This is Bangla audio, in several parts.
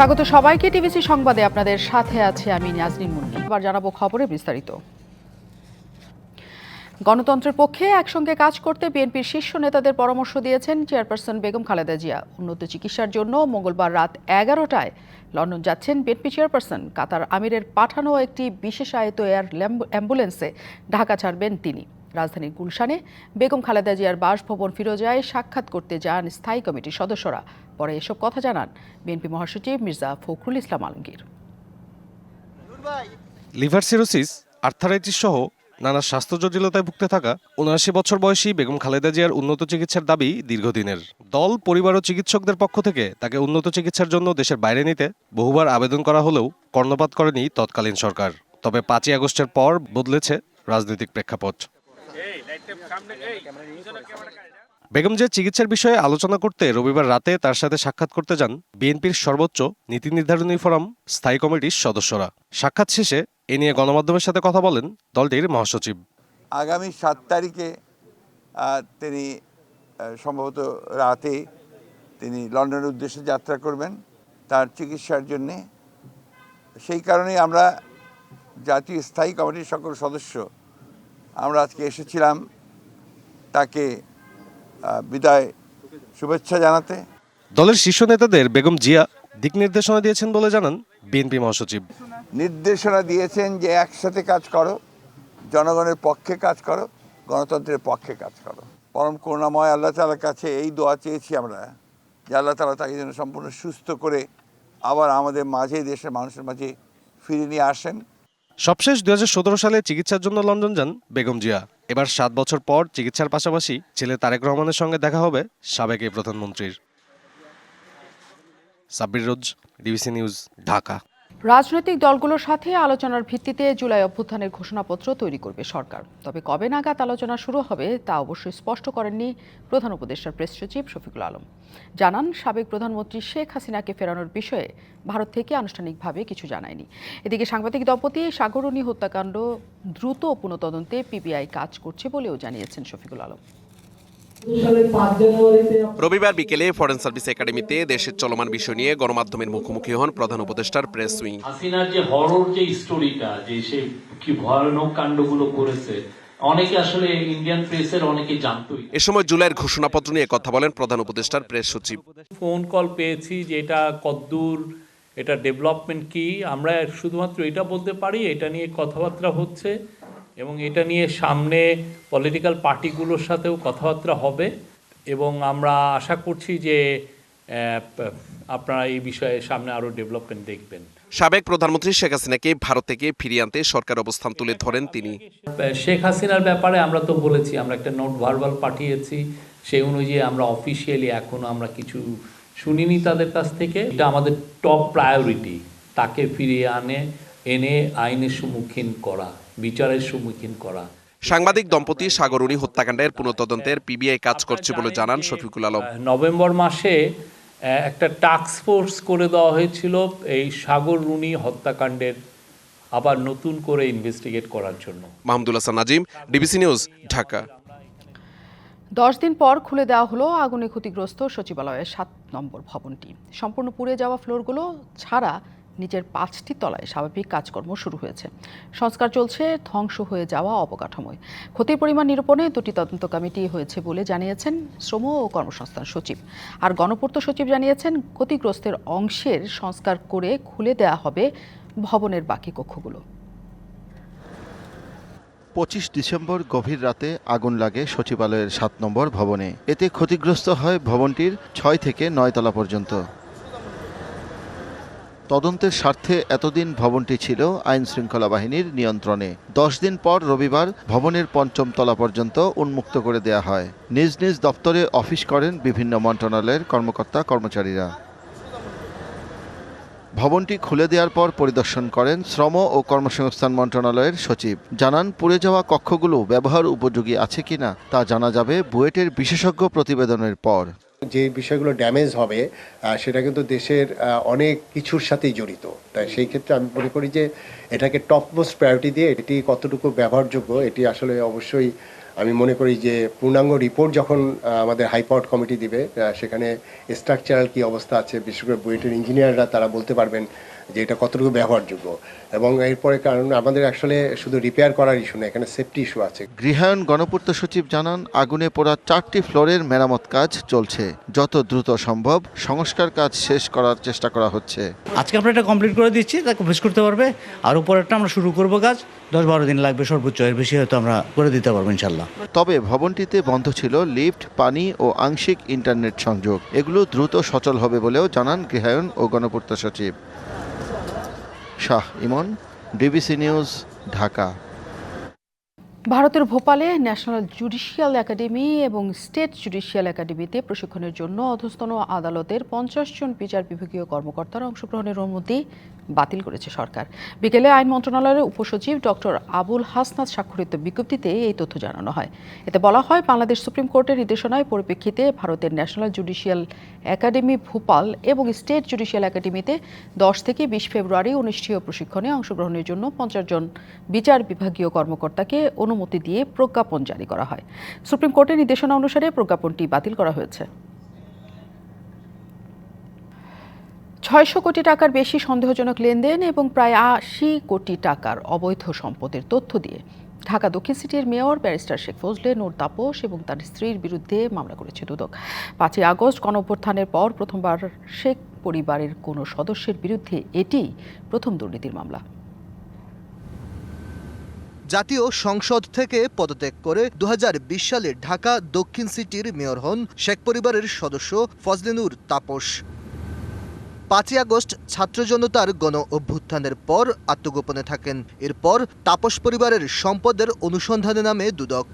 স্বাগত সবাইকে টিভিসি সংবাদে। আপনাদের সাথে আছে আমি নাজনীন মুন্নি। এবার জানাব খবরে বিস্তারিত। গণতন্ত্রের পক্ষে একসঙ্গে কাজ করতে বিএনপির শীর্ষ নেতাদের পরামর্শ দিয়েছেন চেয়ারপারসন বেগম খালেদা জিয়া। উন্নত চিকিৎসার জন্য মঙ্গলবার রাত এগারোটায় লন্ডন যাচ্ছেন বিএনপি চেয়ারপারসন। কাতার আমিরের পাঠানো একটি বিশেষায়িত এয়ার অ্যাম্বুলেন্সে ঢাকা ছাড়বেন তিনি। রাজধানীর গুলশানে বেগম খালেদা জিয়ার বাসভবন ফিরোজায় সাক্ষাৎ করতে যান স্থায়ী কমিটির সদস্যরা। পরে এসব কথা জানান বিএনপি মহাসচিব Mirza Fakhrul Islam Alamgir. Liver cirrhosis, arthritis সহ নানা স্বাস্থ্য জটিলতায় ভুগতে থাকা উনআশি বছর বয়সী বেগম খালেদা জিয়ার উন্নত চিকিৎসার দাবি দীর্ঘদিনের। দল, পরিবার ও চিকিৎসকদের পক্ষ থেকে তাকে উন্নত চিকিৎসার জন্য দেশের বাইরে নিতে বহুবার আবেদন করা হলেও কর্ণপাত করেনি তৎকালীন সরকার। তবে পাঁচই আগস্টের পর বদলেছে রাজনৈতিক প্রেক্ষাপট। বেগম জিয়ার চিকিৎসার বিষয়ে আলোচনা করতে রবিবার রাতে তার সাথে সাক্ষাৎ করতে যান বিএনপির সর্বোচ্চ নীতি নির্ধারণী ফোরাম স্থায়ী কমিটির সদস্যরা। সাক্ষাৎ শেষে এ নিয়ে গণমাধ্যমের সাথে কথা বলেন দলটির মহাসচিব। আগামী সাত তারিখে তিনি সম্ভবত রাতে তিনি লন্ডনের উদ্দেশ্যে যাত্রা করবেন তার চিকিৎসার জন্যে। সেই কারণেই আমরা জাতীয় স্থায়ী কমিটির সকল সদস্য আমরা আজকে এসেছিলাম তাকে বিদায় শুভেচ্ছা জানাতে। দলের শীর্ষ নেতাদের বেগম জিয়া দিক নির্দেশনা দিয়েছেন বলে জানান বিএনপি মহাসচিব। নির্দেশনা দিয়েছেন যে একসাথে কাজ করো জনগণের পক্ষে কাজ করো গণতন্ত্রের পক্ষে কাজ করো। পরম করুণাময় আল্লাহ তালার কাছে এই দোয়া চেয়েছি আমরা যে আল্লাহ তালা তাকে যেন সম্পূর্ণ সুস্থ করে আবার আমাদের মাঝে দেশের মানুষের মাঝে ফিরে নিয়ে আসেন। সবশেষ দু হাজার সতেরো সালে চিকিৎসার জন্য লন্ডন যান বেগম জিয়া। এবার সাত বছর পর চিকিৎসার পাশাপাশি ছেলে তারেক রহমানের সঙ্গে দেখা হবে সাবেক এই প্রধানমন্ত্রীর। Sabbir Rose, DBC News, Dhaka. রাজনৈতিক দলগুলোর সাথে আলোচনার ভিত্তিতে জুলাই অভ্যুত্থানের ঘোষণাপত্র তৈরি করবে সরকার। তবে কবে নাগাদ আলোচনা শুরু হবে, তা অবশ্যই স্পষ্ট করেননি প্রধান উপদেষ্টার প্রেস সচিব শফিকুল আলম। জানান, সাবেক প্রধানমন্ত্রী শেখ হাসিনাকে ফেরানোর বিষয়ে ভারত থেকে আনুষ্ঠানিকভাবে কিছু জানায়নি। এদিকে সাংবাদিক দম্পতি সাগরণী হত্যাকাণ্ড দ্রুত পুনঃতদন্তে পিবিআই কাজ করছে বলেও জানিয়েছেন শফিকুল আলম। রবিবার বিকেলে ফরেন সার্ভিস একাডেমিতে দেশের চলমান বিষয় নিয়ে গণমাধ্যমের মুখোমুখি হন প্রধান উপদেষ্টার প্রেস উইং। হাসিনার যে হরর যে স্টোরিটা যে সে কি ভয়ানক কাণ্ডগুলো করেছে অনেকে আসলে ইন্ডিয়ান প্রেসের অনেকে জানতোই। এ সময় জুলাইয়ের ঘোষণাপত্র নিয়ে কথা বলেন প্রধান উপদেষ্টার প্রেস সচিব। ফোন কল পেয়েছি যে এটা কদ্দূর এটা ডেভেলপমেন্ট কি? আমরা শুধুমাত্র এটা বলতে পারি এটা নিয়ে কথাবার্তা হচ্ছে। এবং এটা নিয়ে সামনে পলিটিক্যাল পার্টিগুলোর সাথেও কথাবার্তা হবে এবং আমরা আশা করছি যে আপনারা এই বিষয়ে সামনে আরও ডেভেলপমেন্ট দেখবেন। সাবেক প্রধানমন্ত্রী শেখ হাসিনাকে ভারত থেকে ফিরিয়ে আনতে সরকার অবস্থান তুলে ধরেন তিনি। শেখ হাসিনার ব্যাপারে আমরা তো বলেছি আমরা একটা নোট ভার্বাল পাঠিয়েছি। সেই অনুযায়ী আমরা অফিসিয়ালি এখনও আমরা কিছু শুনিনি তাদের কাছ থেকে। এটা আমাদের টপ প্রায়োরিটি তাকে ফিরিয়ে আনে এনে আইনের সম্মুখীন করা। বিচারের সম্মুখীন করা। সাংবাদিক দম্পতি সাগরণী হত্যাকাণ্ডের পুনঃতদন্তের পিবিআই কাজ করছে বলে জানান শফিকুল আলম। নভেম্বর মাসে একটা টাস্ক ফোর্স করে দেওয়া হয়েছিল এই সাগর রুনি হত্যাকাণ্ডের আবার নতুন করে ইনভেস্টিগেট করার জন্য। Mahmudul Hasan Nazim DBC News Dhaka. দশ দিন পর খুলে দেওয়া হলো আগুনে ক্ষতিগ্রস্ত সচিবালয়ের সাত নম্বর ভবনটি। সম্পূর্ণ পুড়ে যাওয়া ফ্লোরগুলো ছাড়া নিচের পাঁচটি তলায় স্বাভাবিক কাজকর্ম শুরু হয়েছে। সংস্কার চলছে, ধ্বংস হয়ে যাওয়া অবকাঠামোয়। ক্ষতির পরিমাণ নিরূপণে দুটি তদন্ত কমিটি হয়েছে বলে জানিয়েছেন শ্রম ও কর্মসংস্থান সচিব। আর গণপূর্ত সচিব জানিয়েছেন, ক্ষতিগ্রস্তের অংশের সংস্কার করে খুলে দেওয়া হবে ভবনের বাকি কক্ষগুলো। পঁচিশ ডিসেম্বর গভীর রাতে আগুন লাগে সচিবালয়ের সাত নম্বর ভবনে। এতে ক্ষতিগ্রস্ত হয় ভবনটির ছয় থেকে নয় তলা পর্যন্ত। তদন্তের স্বার্থে এতদিন ভবনটি ছিল আইন শৃঙ্খলা বাহিনীর নিয়ন্ত্রণে। দশ দিন পর রবিবার ভবনের পঞ্চম তলা পর্যন্ত উন্মুক্ত করে দেয়া হয়। নিজ নিজ দপ্তরে অফিস করেন বিভিন্ন মন্ত্রণালয়ের কর্মকর্তা কর্মচারীরা। ভবনটি খুলে দেওয়ার পর পরিদর্শন করেন শ্রম ও কর্মসংস্থান মন্ত্রণালয়ের সচিব। জানান, পুড়ে যাওয়া কক্ষগুলো ব্যবহার উপযোগী আছে কিনা তা জানা যাবে বুয়েটের বিশেষজ্ঞ প্রতিবেদনের পর। যে বিষয়গুলো ড্যামেজ হবে সেটা কিন্তু দেশের অনেক কিছুর সাথেই জড়িত। তাই সেই ক্ষেত্রে আমি মনে করি যে এটাকে টপমোস্ট প্রায়োরিটি দিয়ে এটি কতটুকু ব্যবহারযোগ্য, এটি আসলে অবশ্যই আমি মনে করি যে পূর্ণাঙ্গ রিপোর্ট যখন আমাদের হাইপোর্ট কমিটি দিবে সেখানে স্ট্রাকচারাল কি অবস্থা আছে, বিশেষ করে বুয়েটের ইঞ্জিনিয়াররা তারা বলতে পারবেন যে এটা কতটুকু ব্যবহারযোগ্য। এবং এরপরে কারণ আমাদের আসলে শুধু রিপেয়ার করার ইস্যু না এখানে সেফটি ইস্যু আছে। গৃহায়ণ গণপূর্ত সচিব জানান আগুনে পোড়া চারটি ফ্লোরের মেরামত কাজ চলছে। যত দ্রুত সম্ভব সংস্কার কাজ শেষ করার চেষ্টা করা হচ্ছে। আজকে আমরা এটা কমপ্লিট করে দিচ্ছি তা কমপ্লিট করতে পারবে। আর উপরেরটা আমরা শুরু করব কাজ। দশ বারো দিন লাগবে সর্বোচ্চ এর বেশি হয়তো আমরা করে দিতে পারব ইনশাল্লাহ তবে ভবনটিতে বন্ধ ছিল লিফট পানি ও আংশিক ইন্টারনেট সংযোগ। এগুলো দ্রুত সচল হবে বলেও জানান গৃহায়ণ ও গণপূর্ত সচিব। Shah Emon DBC News, Dhaka. ভারতের ভোপালে ন্যাশনাল জুডিশিয়াল একাডেমি এবং স্টেট জুডিশিয়াল একাডেমিতে প্রশিক্ষণের জন্য অধস্তন আদালতের পঞ্চাশ জন বিচার বিভাগীয় কর্মকর্তার অংশগ্রহণের অনুমতি বাতিল করেছে সরকার। বিকেলে আইন মন্ত্রণালয়ের উপসচিব ডক্টর আবুল হাসনাত স্বাক্ষরিত বিজ্ঞপ্তিতে এই তথ্য জানানো হয়। এতে বলা হয়, বাংলাদেশ সুপ্রিম কোর্টের নির্দেশনায় পরিপ্রেক্ষিতে ভারতের ন্যাশনাল জুডিশিয়াল একাডেমি ভোপাল এবং স্টেট জুডিশিয়াল একাডেমিতে দশ থেকে বিশ ফেব্রুয়ারি অনুষ্ঠেয় প্রশিক্ষণে অংশগ্রহণের জন্য পঞ্চাশ জন বিচার বিভাগীয় কর্মকর্তাকে অনুমতি দিয়ে প্রজ্ঞাপন জারি করা হয়। সুপ্রিম কোর্টের নির্দেশনা অনুসারে প্রজ্ঞাপনটি বাতিল করা হয়েছে। ছয়শো কোটি টাকার বেশি সন্দেহজনক লেনদেন এবং প্রায় আশি কোটি টাকার অবৈধ সম্পদের তথ্য দিয়ে ঢাকা দক্ষিণ সিটির মেয়র ব্যারিস্টার শেখ ফজলে নূর তাপস এবং তার স্ত্রীর বিরুদ্ধে মামলা করেছে দুদক। পাঁচই আগস্ট গণঅভ্যুত্থানের পর প্রথমবার শেখ পরিবারের কোনো সদস্যের বিরুদ্ধে এটি প্রথম দুর্নীতির মামলা। জাতীয় সংসদ থেকে পদত্যাগ করে দু হাজার বিশ সালে ঢাকা দক্ষিণ সিটির মেয়র হন শেখ পরিবারের সদস্য ফজলেনুর তাপস। পাঁচই আগস্ট ছাত্র জনতার গণ অভ্যুত্থানের পর আত্মগোপনে থাকেন। এরপর তাপস পরিবারের সম্পদের অনুসন্ধানে নামে দুদক।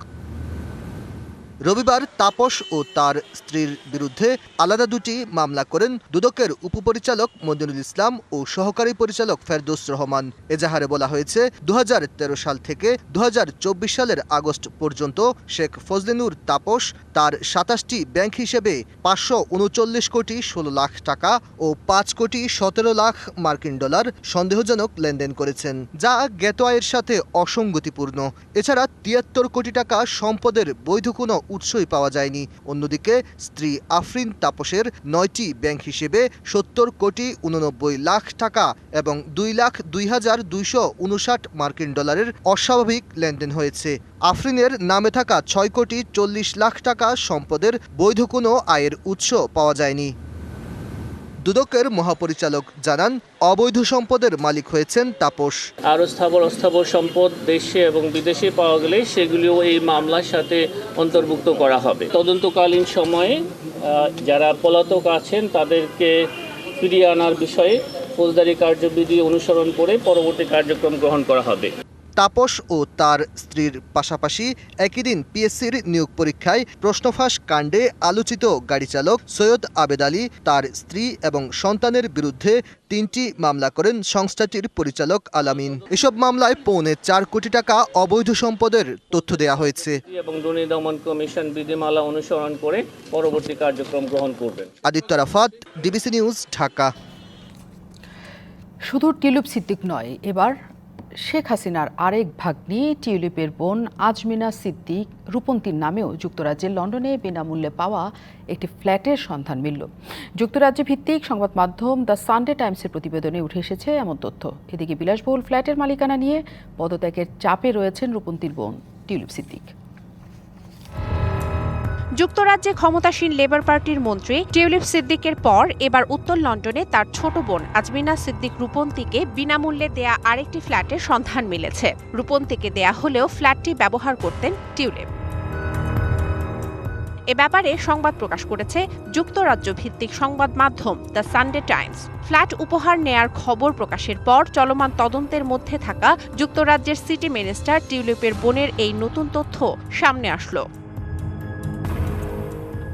রবিবার তাপস ও তার স্ত্রীর বিরুদ্ধে আলাদা দুটি মামলা করেন দুদকের উপপরিচালক মদিনুল ইসলাম ও সহকারী পরিচালক ফেরদৌস রহমান। এজাহারে বলা হয়েছে দু হাজার তেরো সাল থেকে দু হাজার চব্বিশ সালের আগস্ট পর্যন্ত শেখ ফজলিনুর তাপস তার সাতাশটি ব্যাংক হিসেবে পাঁচশো উনচল্লিশ কোটি ষোলো লাখ টাকা ও পাঁচ কোটি সতেরো লাখ মার্কিন ডলার সন্দেহজনক লেনদেন করেছেন, যা জ্ঞাত আয়ের সাথে অসঙ্গতিপূর্ণ। এছাড়া তিয়াত্তর কোটি টাকা সম্পদের বৈধ কোনো উৎসই পাওয়া যায়নি। অন্যদিকে, স্ত্রী আফরিন তাপসের নয়টি ব্যাংক হিসেবে সত্তর কোটি উননব্বই লাখ টাকা এবং দুই লাখ দুই হাজার দুইশো উনষাট মার্কিন ডলারের অস্বাভাবিক লেনদেন হয়েছে। আফরিনের নামে থাকা ছয় কোটি চল্লিশ লাখ টাকা সম্পদের বৈধ কোনো আয়ের উৎস পাওয়া যায়নি। দুদকের মহাপরিচালক জানান, অবৈধ সম্পদের মালিক হয়েছেন তাপস। আরও স্থাবর অস্থাবর সম্পদ দেশে এবং বিদেশে পাওয়া গেলে সেগুলিও এই মামলার সাথে অন্তর্ভুক্ত করা হবে। তদন্তকালীন সময়ে যারা পলাতক আছেন, তাদেরকে ফিরিয়ে আনার বিষয়ে ফৌজদারি কার্যবিধি অনুসরণ করে পরবর্তী কার্যক্রম গ্রহণ করা হবে। তাপস ও তার স্ত্রীর পাশাপাশি একই দিন পিএসসির নিয়োগ পরীক্ষায় প্রশ্নফাঁস কাণ্ডে আলোচিত গাড়ি চালক সৈয়দ আবেদ আলী তার স্ত্রী এবং সন্তানের বিরুদ্ধে তিনটি মামলা করেন সংস্থাটির পরিচালক আলামিন। এসব মামলায় পৌনে চার কোটি টাকা অবৈধ সম্পদের তথ্য দেয়া হয়েছে। এবং দুর্নীতি দমন কমিশন বিধিমালা অনুসরণ করে পরবর্তী কার্যক্রম গ্রহণ করবেন। Aditya Rafat DBC News Dhaka. শুধু টিউলিপ সিদ্দিক নয় এবার শেখ হাসিনার আরেক ভাগ্নি, টিউলিপের বোন আজমিনা সিদ্দিক রূপন্তীর নামেও যুক্তরাজ্যের লন্ডনে বিনামূল্যে পাওয়া একটি ফ্ল্যাটের সন্ধান মিলল। যুক্তরাজ্যে ভিত্তিক সংবাদ মাধ্যম দ্য সানডে টাইমসের প্রতিবেদনে উঠে এসেছে এমন তথ্য। এদিকে বিলাসবহুল ফ্ল্যাটের মালিকানা নিয়ে পদত্যাগের চাপে রয়েছেন রূপন্তীর বোন টিউলিপ সিদ্দিক। যুক্তরাজ্যে ক্ষমতাসীন লেবার পার্টির মন্ত্রী টিউলিপ সিদ্দিকের পর এবার উত্তর লন্ডনে তার ছোট বোন আজমিনা সিদ্দিক রূপন্তীকে বিনামূল্যে দেয়া আরেকটি ফ্ল্যাটের সন্ধান মিলেছে। রূপন্তীকে দেয়া হলেও ফ্ল্যাটটি ব্যবহার করতেন টিউলিপ। এ ব্যাপারে সংবাদ প্রকাশ করেছে যুক্তরাজ্য ভিত্তিক সংবাদ মাধ্যম দ্য সানডে টাইমস। ফ্ল্যাট উপহার নেয়ার খবর প্রকাশের পর চলমান তদন্তের মধ্যে থাকা যুক্তরাজ্যের সিটি মিনিস্টার টিউলিপের বোনের এই নতুন তথ্য সামনে আসলো।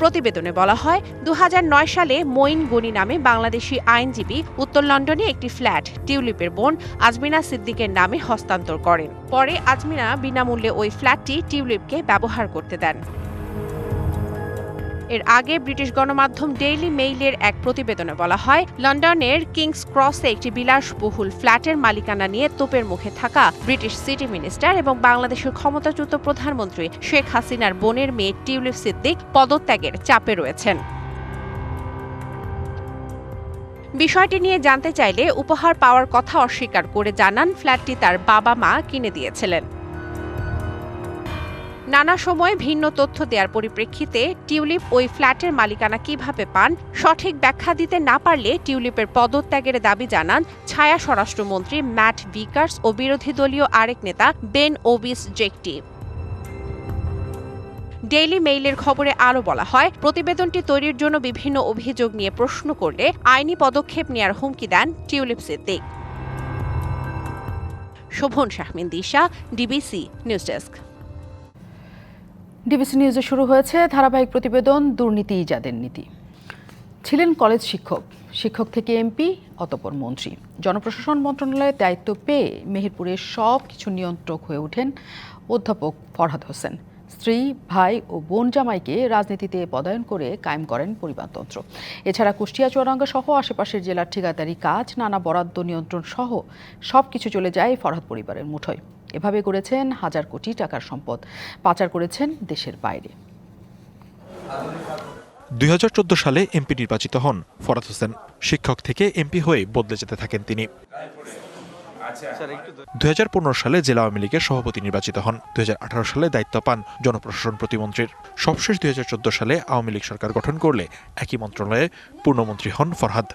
প্রতিবেদনে বলা হয় দু হাজার নয় সালে মঈন গনি নামে বাংলাদেশি আইনজীবী উত্তর লন্ডনে একটি ফ্ল্যাট টিউলিপের বোন আজমিনা সিদ্দিকের নামে হস্তান্তর করেন। পরে আজমিনা বিনামূল্যে ওই ফ্ল্যাটটি টিউলিপকে ব্যবহার করতে দেন। এর আগে ব্রিটিশ গণমাধ্যম ডেইলি মেইলের এক প্রতিবেদনে বলা হয়, লন্ডনের কিংস ক্রসে একটি বিলাসবহুল ফ্ল্যাটের মালিকানা নিয়ে তোপের মুখে থাকা ব্রিটিশ সিটি মিনিস্টার এবং বাংলাদেশের ক্ষমতাচ্যুত প্রধানমন্ত্রী শেখ হাসিনার বোনের মেয়ে টিউলিপ সিদ্দিক পদত্যাগের চাপে রয়েছেন। বিষয়টি নিয়ে জানতে চাইলে উপহার পাওয়ার কথা অস্বীকার করে জানান ফ্ল্যাটটি তার বাবা মা কিনে দিয়েছিলেন। নানা সময় ভিন্ন তথ্য দেওয়ার পরিপ্রেক্ষিতে টিউলিপ ওই ফ্ল্যাটের মালিকানা কীভাবে পান, সঠিক ব্যাখ্যা দিতে না পারলে টিউলিপের পদত্যাগের দাবি জানান ছায়া স্বরাষ্ট্রমন্ত্রী ম্যাট ভিকার্স ও বিরোধী দলীয় আরেক নেতা বেন ওবিস জেকটি। ডেইলি মেইলের খবরে আরও বলা হয়, প্রতিবেদনটি তৈরির জন্য বিভিন্ন অভিযোগ নিয়ে প্রশ্ন করলে আইনি পদক্ষেপ নেয়ার হুমকি দেন Tulip Siddiq. Shovon Shahmin Disha, DBC News desk. DBC নিউজে শুরু হয়েছে ধারাবাহিক প্রতিবেদন, দুর্নীতি যাদের নীতি। ছিলেন কলেজ শিক্ষক শিক্ষক থেকে এমপি, অতপর মন্ত্রী। জনপ্রশাসন মন্ত্রণালয়ের দায়িত্ব পেয়ে মেহেরপুরের সব কিছু নিয়ন্ত্রক হয়ে ওঠেন অধ্যাপক ফরহাদ হোসেন। স্ত্রী, ভাই ও বোন জামাইকে রাজনীতিতে পদায়ন করে কায়েম করেন পরিবারতন্ত্র। এছাড়া কুষ্টিয়া, চুয়াডাঙ্গা সহ আশেপাশের জেলার ঠিকাদারি কাজ, নানা বরাদ্দ নিয়ন্ত্রণ সহ সব কিছু চলে যায় ফরহাদ পরিবারের মুঠোয়। এভাবে করেছেন হাজার কোটি টাকার সম্পদ। পাচার করেছেন দেশের বাইরে। দুই হাজার চোদ্দ সালে এমপি নির্বাচিত হন ফরাত হোসেন। শিক্ষক থেকে এমপি হয়ে বদলে যেতে থাকেন তিনি। দুই হাজার পনেরো সালে জেলা আওয়ামী লীগের সভাপতি নির্বাচিত হন। দুই হাজার আঠারো সালে দায়িত্ব পান জনপ্রশাসন প্রতিমন্ত্রীর। সবশেষ দুই হাজার চোদ্দ সালে আওয়ামী লীগ সরকার গঠন করলে একই মন্ত্রণালয়ে পূর্ণমন্ত্রী হন ফরহাদ।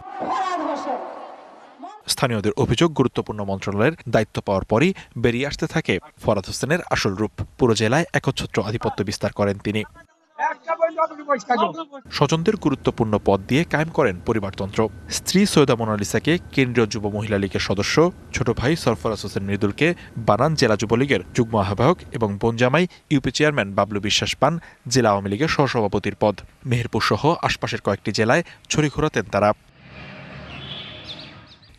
স্থানীয়দের অভিযোগ গুরুত্বপূর্ণ মন্ত্রণালয়ের দায়িত্ব পাওয়ার পরই বেরিয়ে আসতে থাকে ফরাদ হোসেনের আসল রূপ। পুরো জেলায় একচ্ছত্র আধিপত্য বিস্তার করেন তিনি। স্বজনদের গুরুত্বপূর্ণ পদ দিয়ে কায়েম করেন পরিবারতন্ত্র। স্ত্রী সৈয়দা মোনালিসাকে কেন্দ্রীয় যুব মহিলা লীগের সদস্য, ছোট ভাই সরফরাজ হোসেন মৃদুলকে বানান জেলা যুবলীগের যুগ্ম আহ্বায়ক এবং বনজামাই ইউপি চেয়ারম্যান বাবলু বিশ্বাস পান জেলা আওয়ামী লীগের সহসভাপতির পদ। মেহেরপুর সহ আশপাশের কয়েকটি জেলায় ছড়ি ঘোরাতেন তারা।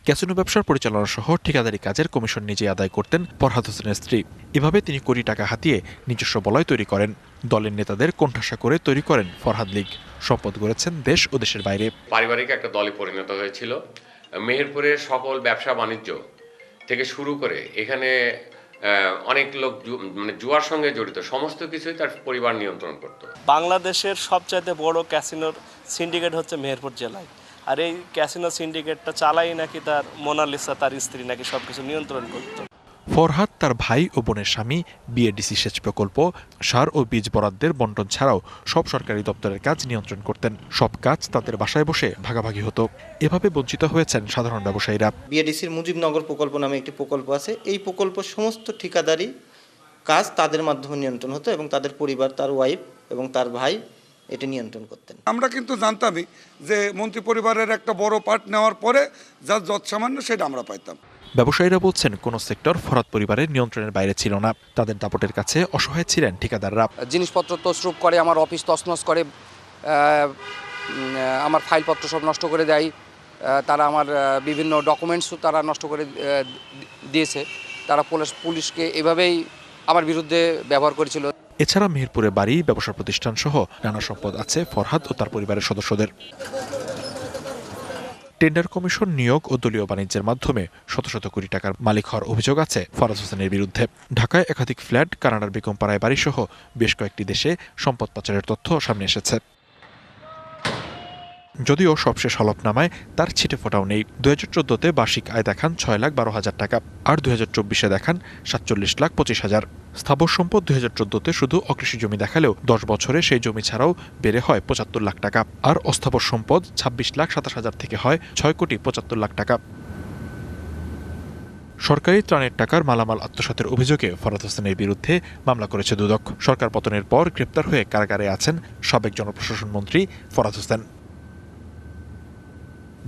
ক্যাসিনো ব্যবসার পরিচালনা সহ ঠিকাদারি কাজের কমিশন নিজে আদায় করতেন ফরহাদ হোসেনের স্ত্রী। এভাবে তিনি কোটি টাকা হাতিয়ে নিজস্ব বলয় তৈরি করেন। দলের নেতাদের কোণঠাসা করে তৈরি করেন ফরহাদ লীগ। সম্পদ গড়েছেন দেশ ও দেশের বাইরে। পারিবারিক একটা দলে পরিণত হয়েছিল। মেহেরপুরের সকল ব্যবসা বাণিজ্য থেকে শুরু করে এখানে অনেক লোক মানে জুয়ার সঙ্গে জড়িত সমস্ত কিছুই তার পরিবার নিয়ন্ত্রণ করত। বাংলাদেশের সবচাইতে বড় ক্যাসিনোর সিন্ডিকেট হচ্ছে মেহেরপুর জেলায়। আর এই ক্যাসিনো সিন্ডিকেটটা চালাই নাকি তার মোনালিসা তার স্ত্রী নাকি সবকিছু নিয়ন্ত্রণ করতো? ফরহাদ তার ভাই ও বোনের স্বামী বিএডিসি সেচ প্রকল্প সার ও বীজ বরাদ্দের বন্টন ছাড়াও সব সরকারি দপ্তরের কাজ নিয়ন্ত্রণ করতেন। সব কাজ তাদের বাসায় বসে ভাগাভাগি হতো। এভাবে বঞ্চিত হয়েছেন সাধারণ ব্যবসায়ীরা। বিএডিসির মুজিবনগর প্রকল্প নামে একটি প্রকল্প আছে। এই প্রকল্প সমস্ত ঠিকাদারি কাজ তাদের মাধ্যমে নিয়ন্ত্রণ হতো এবং তাদের পরিবার তার ওয়াইফ এবং তার ভাই এটি নিয়ন্ত্রণ করতেন। আমরা কিন্তু জানতামই যে মন্ত্রী পরিবারের একটা বড় পার্ট নেওয়ার পরে যা যত সামান্য সেটা আমরা পাইতাম। ব্যবসায়ীরা বলছেন কোন সেক্টর ফরাদ পরিবারের নিয়ন্ত্রণের বাইরে ছিল না। তাদের দাপটের কাছে অসহায় ছিলেন ঠিকাদাররা। জিনিসপত্র তসরুপ করে আমার অফিস তছনছ করে আমার ফাইলপত্র সব নষ্ট করে দেয়। তারা আমার বিভিন্ন ডকুমেন্টসও তারা নষ্ট করে দিয়েছে। তারা পুলিশ পুলিশকে এভাবেই আমার বিরুদ্ধে ব্যবহার করেছিল। এছাড়া মেহেরপুরে বাড়ি, ব্যবসা প্রতিষ্ঠান সহ নানা সম্পদ আছে ফরহাদ ও তার পরিবারের সদস্যদের। টেন্ডার কমিশন নিয়োগ ও দলীয় বাণিজ্যের মাধ্যমে শত শত কোটি টাকার মালিক হওয়ার অভিযোগ আছে ফরাজ হোসেনের বিরুদ্ধে। ঢাকায় একাধিক ফ্ল্যাট, কানাডার বেগম পাড়ায় বাড়িসহ বেশ কয়েকটি দেশে সম্পদ পাচারের তথ্য সামনে এসেছে। যদিও সবশেষ হলফনামায় তার ছিটে ফোটাও নেই। দু হাজার চোদ্দোতে বার্ষিক আয় দেখান ছয় লাখ বারো হাজার টাকা। আর দু হাজার চব্বিশে দেখান সাতচল্লিশ লাখ পঁচিশ হাজার। স্থাবর সম্পদ দু হাজার চোদ্দোতে শুধু অকৃষি জমি দেখালেও দশ বছরে সেই জমি ছাড়াও বেড়ে হয় পঁচাত্তর লাখ টাকা। আর অস্থাবর সম্পদ ছাব্বিশ লাখ সাতাশ হাজার থেকে হয় ছয় কোটি পঁচাত্তর লাখ টাকা। সরকারি ত্রাণের টাকার মালামাল আত্মসাতের অভিযোগে ফরাদ হোসেনের বিরুদ্ধে মামলা করেছে দুদক। সরকার পতনের পর গ্রেপ্তার হয়ে কারাগারে আছেন সাবেক জনপ্রশাসন মন্ত্রী Farhad Hossain.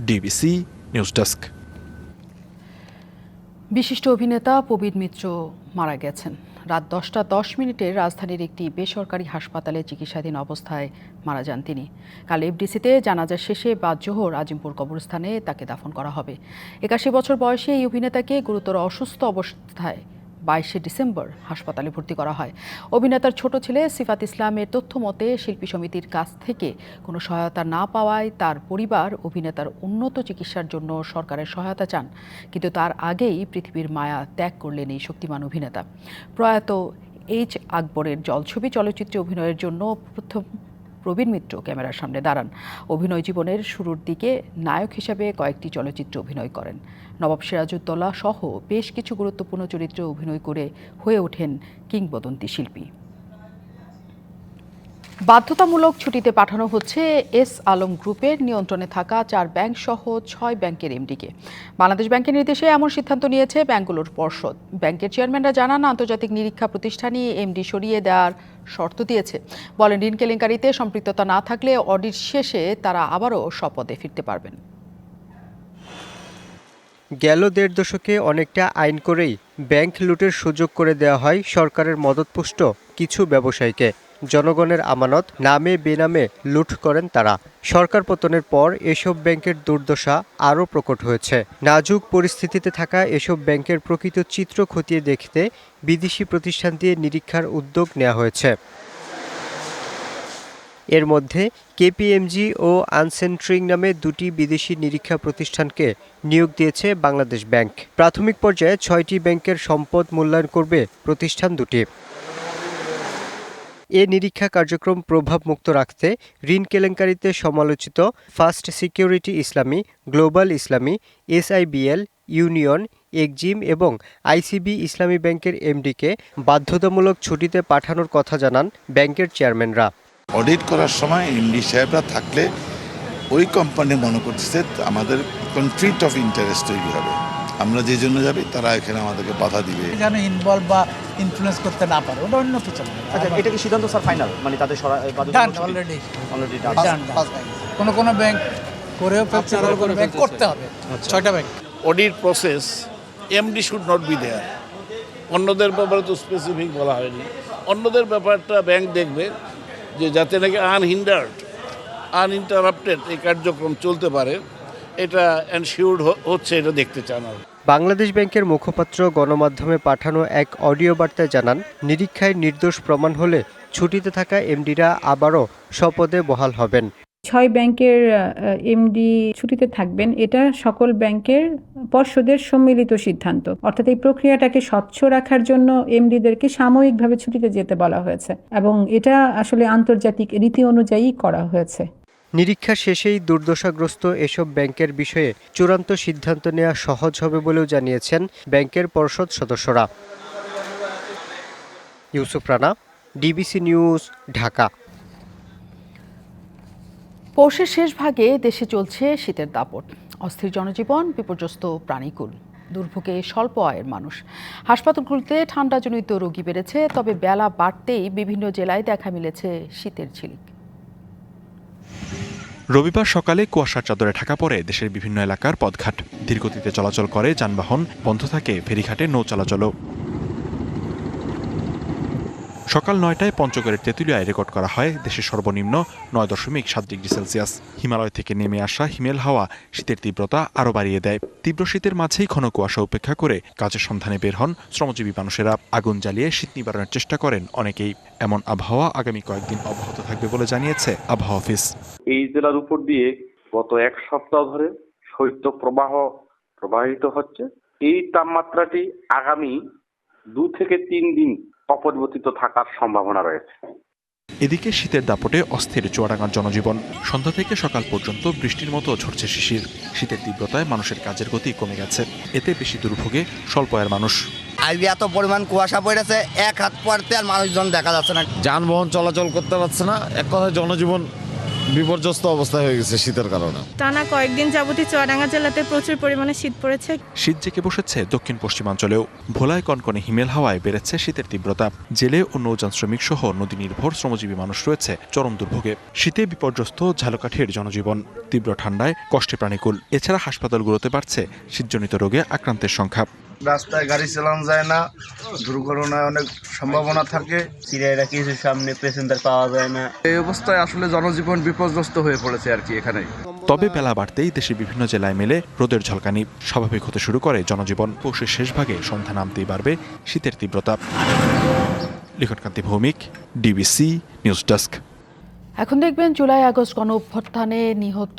DBC news desk বিশিষ্ট অভিনেতা প্রবীর মিত্র মারা গেছেন। রাত দশটা দশ মিনিটে রাজধানীর একটি বেসরকারি হাসপাতালে চিকিৎসাধীন অবস্থায় মারা যান তিনি। কাল এফডিসিতে জানাজা শেষে বাদ জোহর আজিমপুর কবরস্থানে তাকে দাফন করা হবে। একাশি বছর বয়সে এই অভিনেতাকে গুরুতর অসুস্থ অবস্থায় বাইশে ডিসেম্বর হাসপাতালে ভর্তি করা হয়। অভিনেতার ছোট ছেলে সিফাত ইসলামের তথ্য মতে শিল্পী সমিতির কাছ থেকে কোনো সহায়তা না পাওয়ায় তার পরিবার অভিনেতার উন্নত চিকিৎসার জন্য সরকারের সহায়তা চান, কিন্তু তার আগেই পৃথিবীর মায়া ত্যাগ করলেন এই শক্তিমান অভিনেতা। প্রয়াত এইচ আকবরের জলছবি চলচ্চিত্রে অভিনয়ের জন্য প্রথম প্রবীণ মিত্র ক্যামেরার সামনে দাঁড়ান। অভিনয় জীবনের শুরুর দিকে নায়ক হিসাবে কয়েকটি চলচ্চিত্রে অভিনয় করেন। নবাব সিরাজউদ্দৌলা সহ বেশ কিছু গুরুত্বপূর্ণ চরিত্রে অভিনয় করে হয়ে ওঠেন কিংবদন্তি শিল্পী। বাধ্যতামূলক ছুটিতে পাঠানো হচ্ছে এস আলম গ্রুপের নিয়ন্ত্রণে থাকা চার ব্যাংক সহ ছয় ব্যাংকের এমডিকে। বাংলাদেশ ব্যাংকের নির্দেশে এমন সিদ্ধান্ত নিয়েছে ব্যাংকগুলোর পর্ষদ। ব্যাংকের চেয়ারম্যানরা জানান, আন্তর্জাতিক নিরীক্ষা প্রতিষ্ঠানই এমডি সরিয়ে দেওয়ার শর্ত দিয়েছে। বলেন, ঋণ কেলেঙ্কারিতে সম্পৃক্ততা না থাকলে অডিট শেষে তারা আবারও স্বপদে ফিরতে পারবেন। গেল দেড় দশকে অনেকটা আইন করেই ব্যাংক লুটের সুযোগ করে দেওয়া হয় সরকারের মদতপুষ্ট কিছু ব্যবসায়ীকে। জনগণের আমানত নামে বেনামে লুট করেন তারা। সরকার পতনের পর এসব ব্যাংকের দুর্দশা আরও প্রকট হয়েছে। নাজুক পরিস্থিতিতে থাকা এসব ব্যাংকের প্রকৃত চিত্র খতিয়ে দেখতে বিদেশি প্রতিষ্ঠান দিয়ে নিরীক্ষার উদ্যোগ নেওয়া হয়েছে। এর মধ্যে কেপিএমজি ও আনসেন্ট্রিং নামে দুটি বিদেশি নিরীক্ষা প্রতিষ্ঠানকে নিয়োগ দিয়েছে বাংলাদেশ ব্যাংক। প্রাথমিক পর্যায়ে ছয়টি ব্যাংকের সম্পদ মূল্যায়ন করবে প্রতিষ্ঠান দুটি। এ নিরীক্ষা কার্যক্রম প্রভাবমুক্ত রাখতে ঋণ কেলেঙ্কারিতে সমালোচিত first security Islami, global Islami, SIBL, union Exim এবং আইসিবি ইসলামী ব্যাংকের এমডিকে বাধ্যতামূলক ছুটিতে পাঠানোর কথা জানান ব্যাংকের চেয়ারম্যানরা। অডিট করার সময় এমডি সাহেবরা থাকলে ওই কোম্পানি মনে করতেছে, আমাদের কনফ্লিক্ট অফ ইন্টারেস্ট তৈরি হবে। আমরা যে জন্য যাবি তারা এখানে আমাদেরকে বাধা দিবে। যেন ইনভলভ বা ইনফ্লুয়েন্স করতে না পারে ওটা অন্য কিছু আচ্ছা এটা কি সিদ্ধান্ত স্যার ফাইনাল মানে তাদের অলরেডি অলরেডি কোন কোন ব্যাংক করেও ব্যাংক করতে হবে। ছয়টা bank audit process MD should not be there অন্যদের ব্যাপারে তো স্পেসিফিক বলা হয়নি। অন্যদের ব্যাপারটা ব্যাংক দেখবে যে যাতে নাকি আনহিন্ডার্ড আনইন্টারাপ্টেড এই কার্যক্রম চলতে পারে এটা এনশিওর্ড হচ্ছে এটা দেখতে চান আর বাংলাদেশ ব্যাংকের মুখপাত্র গণমাধ্যমে পাঠানো এক অডিও বার্তায় জানান, নিরীক্ষায় নির্দোষ প্রমাণ হলে ছুটিতে থাকা এমডিরা আবারও স্বপদে বহাল হবেন। ছয় ব্যাংকের এমডি ছুটিতে থাকবেন, এটা সকল ব্যাংকের পর্ষদের সম্মিলিত সিদ্ধান্ত। অর্থাৎ এই প্রক্রিয়াটাকে স্বচ্ছ রাখার জন্য এমডিদেরকে সাময়িকভাবে ছুটিতে যেতে বলা হয়েছে এবং এটা আসলে আন্তর্জাতিক রীতি অনুযায়ী করা হয়েছে। নিরীক্ষা শেষেই দুর্দশাগ্রস্ত এসব ব্যাংকের বিষয়ে চূড়ান্ত সিদ্ধান্ত নেওয়া সহজ হবে বলেও জানিয়েছেন ব্যাংকের পর্ষদ সদস্যরা। Yusuf Rana, DBC news, Dhaka. পৌষের শেষ ভাগে দেশে চলছে শীতের দাপট। অস্থির জনজীবন, বিপর্যস্ত প্রাণীকুল। দুর্ভোগে স্বল্প আয়ের মানুষ। হাসপাতালগুলোতে ঠান্ডাজনিত রোগী বেড়েছে, তবে বেলা বাড়তেই বিভিন্ন জেলায় দেখা মিলেছে শীতের ঝিলিক। রবিবার সকালে কুয়াশার চাদরে ঢাকা পড়ে দেশের বিভিন্ন এলাকার পদঘাট ধীরগতিতে চলাচল করে যানবাহন বন্ধ থাকে ফেরিঘাটে নৌ চলাচলও। সকাল নয়টায় পঞ্চগড়ের তেঁতুলিয়ায় রেকর্ড করা হয়। দেশের সর্বনিম্ন নয় দশমিক সাত ডিগ্রি সেলসিয়াস। হিমালয় থেকে নেমে আসা হিমেল হাওয়া শীতের তীব্রতা আরও বাড়িয়ে দেয়। তীব্র শীতের মাঝেই ঘন কুয়াশা উপেক্ষা করে কাজের সন্ধানে বের হন শ্রমজীবী মানুষেরা। আগুন জ্বালিয়ে শীত নিবারণের চেষ্টা করেন অনেকেই। এমন আবহাওয়া আগামী কয়েকদিন অব্যাহত থাকবে বলে জানিয়েছে আবহাওয়া অফিস। এই জেলার উপর দিয়ে গত এক সপ্তাহ ধরে শৈত্য প্রবাহ প্রবাহিত হচ্ছে। এই তাপমাত্রাটি আগামী দু থেকে তিন দিন অপরিবর্তিত থাকার সম্ভাবনা রয়েছে। এদিকে শীতের দাপটে অস্থির চুয়াডাঙ্গার জনজীবন। সন্ধ্যা থেকে সকাল পর্যন্ত বৃষ্টির মতো ঝরছে শিশির। শীতের তীব্রতায় মানুষের কাজের গতি কমে গেছে। এতে বেশি দুর্ভোগে স্বল্প আয়ের মানুষ। আজ এত পরিমাণ কুয়াশা পড়েছে এক হাত পড়তে আর মানুষজন দেখা যাচ্ছে না। যানবাহন চলাচল করতে পারছে না। এক কথায় জনজীবন বিপর্যস্ত অবস্থায় হয়ে গেছে শীতের কারণে। টানা কয়েকদিন যাবতীয় চুয়াডাঙ্গা জেলাতে প্রচুর পরিমাণে শীত পড়েছে। শীত জেঁকে বসেছে দক্ষিণ পশ্চিমাঞ্চলেও। ভোলায় কনকনে হিমেল হাওয়ায় বেড়েছে শীতের তীব্রতা। জেলে ও নৌযান শ্রমিক সহ নদী নির্ভর শ্রমজীবী মানুষ রয়েছে চরম দুর্ভোগে। শীতে বিপর্যস্ত ঝালকাঠির জনজীবন। তীব্র ঠান্ডায় কষ্টে প্রাণীকুল। এছাড়া হাসপাতালগুলোতে বাড়ছে শীতজনিত রোগে আক্রান্তের সংখ্যা। রাস্তায় গাড়ি চালানো যায় না দুর্ঘটনায় অনেক সম্ভাবনা থাকে। সিরিয়ারা কিছু সামনে প্যাসেঞ্জার পাওয়া যায় না। এই অবস্থায় আসলে জনজীবন বিপর্যস্ত হয়ে পড়েছে আর কি এখানে তবে বেলা বাড়তেই দেশের বিভিন্ন জেলায় মেলে রোদের ঝলকানি। স্বাভাবিক হতে শুরু করে জনজীবন। পৌষের শেষ ভাগে সন্ধ্যা নামতেই বাড়বে শীতের তীব্রতা। Likhonkanti Bhowmik DBC news desk. এখন দেখবেন জুলাই আগস্ট গণ অভ্যুত্থানে নিহত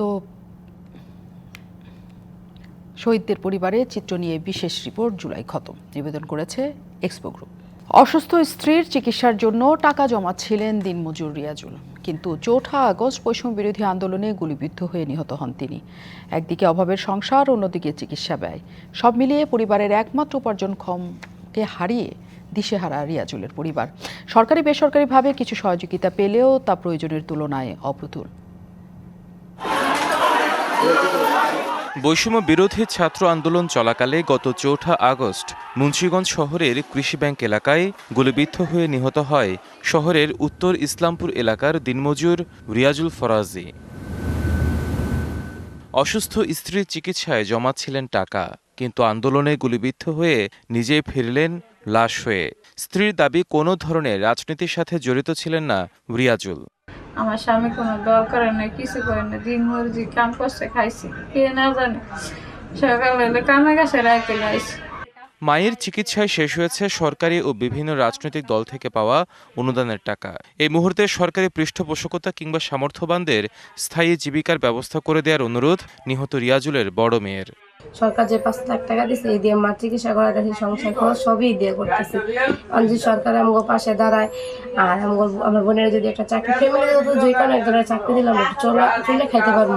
শহীদদের পরিবারে চিত্র নিয়ে বিশেষ রিপোর্ট জুলাই ক্ষত নিবেদন করেছে এক্সপো গ্রুপ। অসুস্থ স্ত্রীর চিকিৎসার জন্য টাকা জমাচ্ছিলেন দিনমজুর রিয়াজুল। কিন্তু চৌঠা আগস্ট বৈষম্য বিরোধী আন্দোলনে গুলিবিদ্ধ হয়ে নিহত হন তিনি। একদিকে অভাবের সংসার, অন্যদিকে চিকিৎসা ব্যয়। সব মিলিয়ে পরিবারের একমাত্র উপার্জনক্ষমকে হারিয়ে দিশেহারা রিয়াজুলের পরিবার। সরকারি, বেসরকারিভাবে কিছু সহযোগিতা পেলেও তা প্রয়োজনের তুলনায় অপ্রতুল। বৈষম্য বিরোধী ছাত্র আন্দোলন চলাকালে গত চৌঠা আগস্ট মুন্সীগঞ্জ শহরের কৃষি ব্যাংক এলাকায় গুলিবিদ্ধ হয়ে নিহত হয় শহরের উত্তর ইসলামপুর এলাকার দিনমজুর রিয়াজুল ফরাজি। অসুস্থ স্ত্রীর চিকিৎসায় জমাচ্ছিলেন টাকা, কিন্তু আন্দোলনে গুলিবিদ্ধ হয়ে নিজেই ফিরলেন লাশ হয়ে। স্ত্রীর দাবি কোনো ধরনের রাজনীতির সাথে জড়িত ছিলেন না রিয়াজুল। আমার স্বামী কোনো দল করে না কিছু করে না দিন মজুরি কাম করছে, খাইছি। কে না জানে, সকালে হলে কামে গেছে রাইতে লাইছি মায়ের চিকিৎসায় শেষ হয়েছে সরকারি ও বিভিন্ন রাজনৈতিক দল থেকে পাওয়া অনুদানের টাকা। এই মুহূর্তে সরকারি পৃষ্ঠপোষকতা কিংবা সামর্থ্যবানদের স্থায়ী জীবিকার ব্যবস্থা করে দেওয়ার অনুরোধ নিহত রিয়াজুলের বড় মেয়ের। সরকার যে পাঁচ লাখ টাকা দিচ্ছে এই দিয়ে মার চিকিৎসা করাতেছি সংসার খরচ সবই দিয়ে করতেছি। আর যদি সরকার আমগো পাশে দাঁড়ায় আর আমগো আমার বোনের যদি একটা চাকরি ফ্যামিলি যে কোনো একজনের চাকরি দিলাম একটু চলে চলে খাইতে পারব।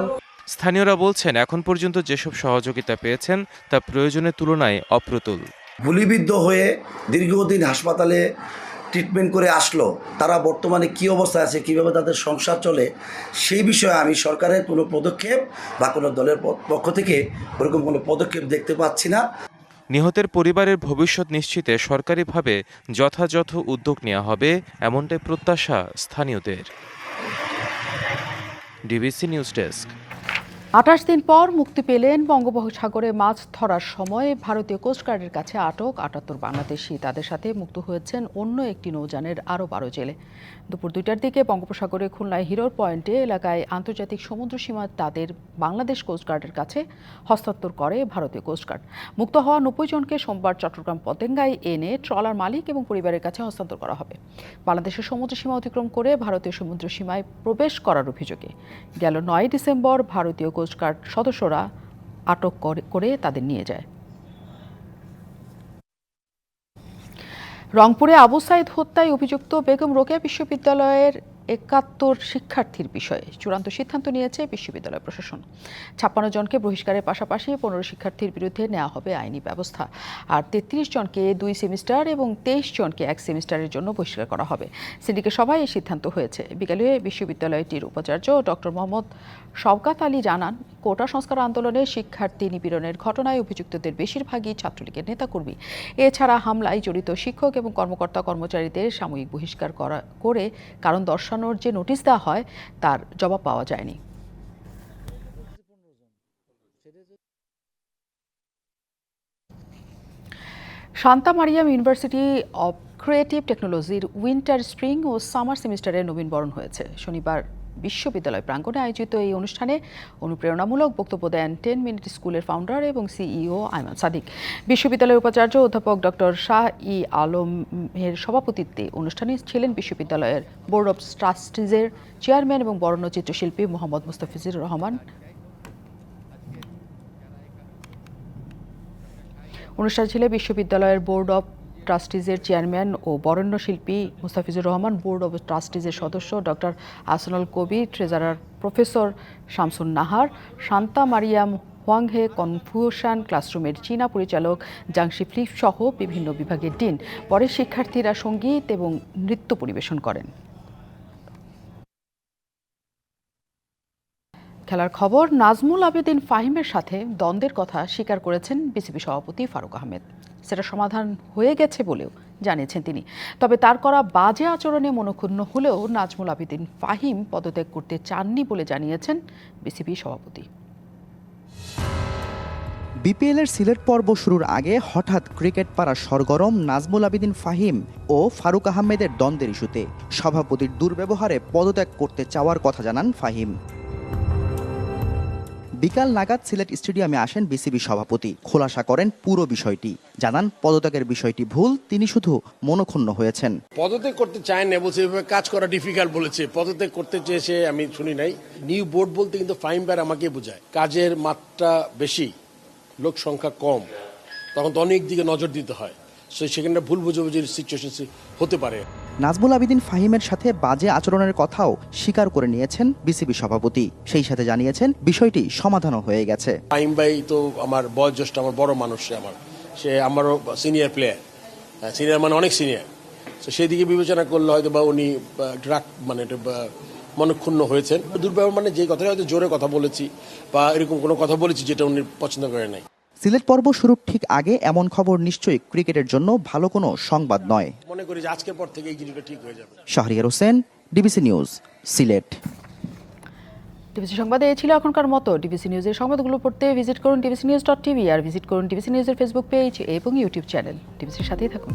স্থানীয়রা বলছেন এখন পর্যন্ত যেসব সহযোগিতা পেয়েছেন তা প্রয়োজনের তুলনায় অপ্রতুল। গুলিবিদ্ধ হয়ে দীর্ঘদিন হাসপাতালে ট্রিটমেন্ট করে আসলো, তারা বর্তমানে কী অবস্থায় আছে, কীভাবে তাদের সংসার চলে, সেই বিষয়ে আমি সরকারের কোনো পদক্ষেপ বা কোনো দলের পক্ষ থেকে ওরকম কোনো পদক্ষেপ দেখতে পাচ্ছি না। নিহতের পরিবারের ভবিষ্যৎ নিশ্চিতে সরকারিভাবে যথাযথ উদ্যোগ নেওয়া হবে, এমনটাই প্রত্যাশা স্থানীয়দের। DBC news desk. আঠাশ দিন পর মুক্তি পেলেন বঙ্গোপসাগরে মাছ ধরার সময়। ভারতীয় কোস্টগার্ডের কাছে আটক আটাত্তর বাংলাদেশি। তাদের সাথে মুক্ত হয়েছেন অন্য একটি নৌযানের আরও বারো জেলে। দুপুর দুইটার দিকে বঙ্গোপসাগরে খুলনায় হিরোর পয়েন্টে এলাকায় আন্তর্জাতিক সমুদ্র সীমা তাদের বাংলাদেশ কোস্টগার্ডের কাছে হস্তান্তর করে ভারতীয় কোস্টগার্ড মুক্ত হওয়া নব্বই জনকে সোমবার চট্টগ্রাম পতেঙ্গায় এনে ট্রলার মালিক এবং পরিবারের কাছে হস্তান্তর করা হবে। বাংলাদেশের সমুদ্র সীমা অতিক্রম করে ভারতীয় সমুদ্র সীমায় প্রবেশ করার অভিযোগে গেল নয় ডিসেম্বর ভারতীয় কোস্টগার্ড সদস্যরা আটক করে- তাদের নিয়ে যায়। রংপুরে আবু সাইদ হত্যায় অভিযুক্ত বেগম রোকেয়া বিশ্ববিদ্যালয়ের একাত্তর শিক্ষার্থীর বিষয়ে চূড়ান্ত সিদ্ধান্ত নিয়েছে বিশ্ববিদ্যালয় প্রশাসন। ছাপ্পান্ন জনকে বহিষ্কারের পাশাপাশি পনেরো শিক্ষার্থীর বিরুদ্ধে নেওয়া হবে আইনি ব্যবস্থা। আর তেত্রিশ জনকে দুই সেমিস্টার এবং তেইশ জনকে এক সেমিস্টারের জন্য বহিষ্কার করা হবে। সিন্ডিকেট সভায় এই সিদ্ধান্ত হয়েছে। বিকেলে বিশ্ববিদ্যালয়টির উপাচার্য ডক্টর মোহাম্মদ শওকাত আলী জানান, কোটা সংস্কার আন্দোলনে শিক্ষার্থী নিপীড়নের ঘটনায় অভিযুক্তদের বেশিরভাগই ছাত্রলীগের নেতাকর্মী। এছাড়া হামলায় জড়িত শিক্ষক এবং কর্মকর্তা কর্মচারীদের সাময়িক বহিষ্কার করা, করে কারণ দর্শানোর যে নোটিশ দেওয়া হয়, তার জবাব পাওয়া যায়নি। Shanta Mariam university of creative টেকনোলজির উইন্টার স্প্রিং ও সামার সেমিস্টারের নবীনবরণ হয়েছে। শনিবার বিশ্ববিদ্যালয় প্রাঙ্গণে আয়োজিত এই অনুষ্ঠানে অনুপ্রেরণামূলক বক্তব্য দেন টেন মিনিট স্কুলের ফাউন্ডার এবং সিইও আইমান সাদিক। বিশ্ববিদ্যালয়ের উপাচার্য অধ্যাপক ডক্টর শাহ ই আলমের সভাপতিত্বে অনুষ্ঠানে ছিলেন বিশ্ববিদ্যালয়ের বোর্ড অব ট্রাস্টিজের চেয়ারম্যান এবং বর্ণ চিত্রশিল্পী মোহাম্মদ মুস্তাফিজুর রহমান। অনুষ্ঠান ছিল বিশ্ববিদ্যালয়ের বোর্ড অব ট্রাস্টিজের চেয়ারম্যান ও বরেণ্য শিল্পী মুস্তাফিজুর রহমান, বোর্ড অব ট্রাস্টিজের সদস্য doctor Asnul Kabi treasurer professor Shamsun Nahar, Shanta Mariam Huanghe Confucius ক্লাসরুমের চীনা পরিচালক জাংশি ফ্লিপ সহ বিভিন্ন বিভাগের ডিন। পরে শিক্ষার্থীরা সংগীত এবং নৃত্য পরিবেশন করেন। খেলার খবর, নাজমুল আবেদিন ফাহিমের সাথে দ্বন্দ্বের কথা স্বীকার করেছেন বিসিবি সভাপতি ফারুক আহমেদ। সেটা সমাধান হয়ে গেছে বলেও জানিয়েছেন তিনি। তবে তার করা বাজে আচরণে মনক্ষুণ্ণ হলেও নাজমুল আবেদিন ফাহিম পদত্যাগ করতে চাননি বলে জানিয়েছেন বিসিবি সভাপতি। বিপিএলের সিলেট পর্ব শুরুর আগে হঠাৎ ক্রিকেট পাড়া সরগরম নাজমুল আবিদিন ফাহিম ও ফারুক আহমেদের দ্বন্দ্বের ইস্যুতে সভাপতির দুর্ব্যবহারে পদত্যাগ করতে চাওয়ার কথা জানান ফাহিম। বিকাল নাগাদ সিলেট স্টেডিয়ামে আসেন বিসিবি সভাপতি। খোলাসা করেন পুরো বিষয়টি। জানান, পদত্যাগের বিষয়টি ভুল, তিনি শুধু মনক্ষুণ্ণ হয়েছেন। পদত্যাগ করতে চায় না, বলছে, এভাবে কাজ করা ডিফিকাল্ট বলেছে। পদত্যাগ করতে চেয়েছে আমি শুনি নাই। নিউ বোর্ড বলতে কিন্তু ফাইন বার আমাকে বোঝায়। কাজের মাত্রা বেশি, লোক সংখ্যা কম। তখন তো অনেক দিকে নজর দিতে হয়। সেখানে ভুল বুঝাবুঝির সিচুয়েশন হতে পারে। নাজমুল আবিদিন ফাহিমের সাথে বাজে আচরণের কথাও স্বীকার করে নিয়েছেন বিসিবি সভাপতি। সেই সাথে জানিয়েছেন, বিষয়টি সমাধানও হয়ে গেছে। ফাহিম ভাই তো আমার বয়োজ্যেষ্ঠ, আমার বড় মানুষ সে আমার। সে আমারও সিনিয়র প্লেয়ার সিনিয়র মানে অনেক সিনিয়র তো সেই দিকে বিবেচনা করলে হয়তো বা উনি ড্রাগ মানে মনক্ষুণ্ণ হয়েছেন। দুর্ব্যবহার মানে যে কথাটা হয়তো জোরে কথা বলেছি বা এরকম কোনো কথা বলেছি যেটা উনি পছন্দ করে নাই। সিলেট পর্ব শুরুর ঠিক আগে এমন খবর নিশ্চয়ই ক্রিকেটের জন্য ভালো কোনো সংবাদ নয়। মনে করি যে আজকের পর থেকে এই জিনিসটা ঠিক হয়ে যাবে। Shahriar Hossain DBC news Sylhet. DBC সংবাদে এ ছিল এখনকার মতো। ডিবিসি নিউজের সংবাদগুলো পড়তে ভিজিট করুন ডিবিসি নিউজ ডট টিভি আর ভিজিট করুন ডিবিসি নিউজের ফেসবুক পেজ এবং ইউটিউব চ্যানেল। ডিবিসির সাথেই থাকুন।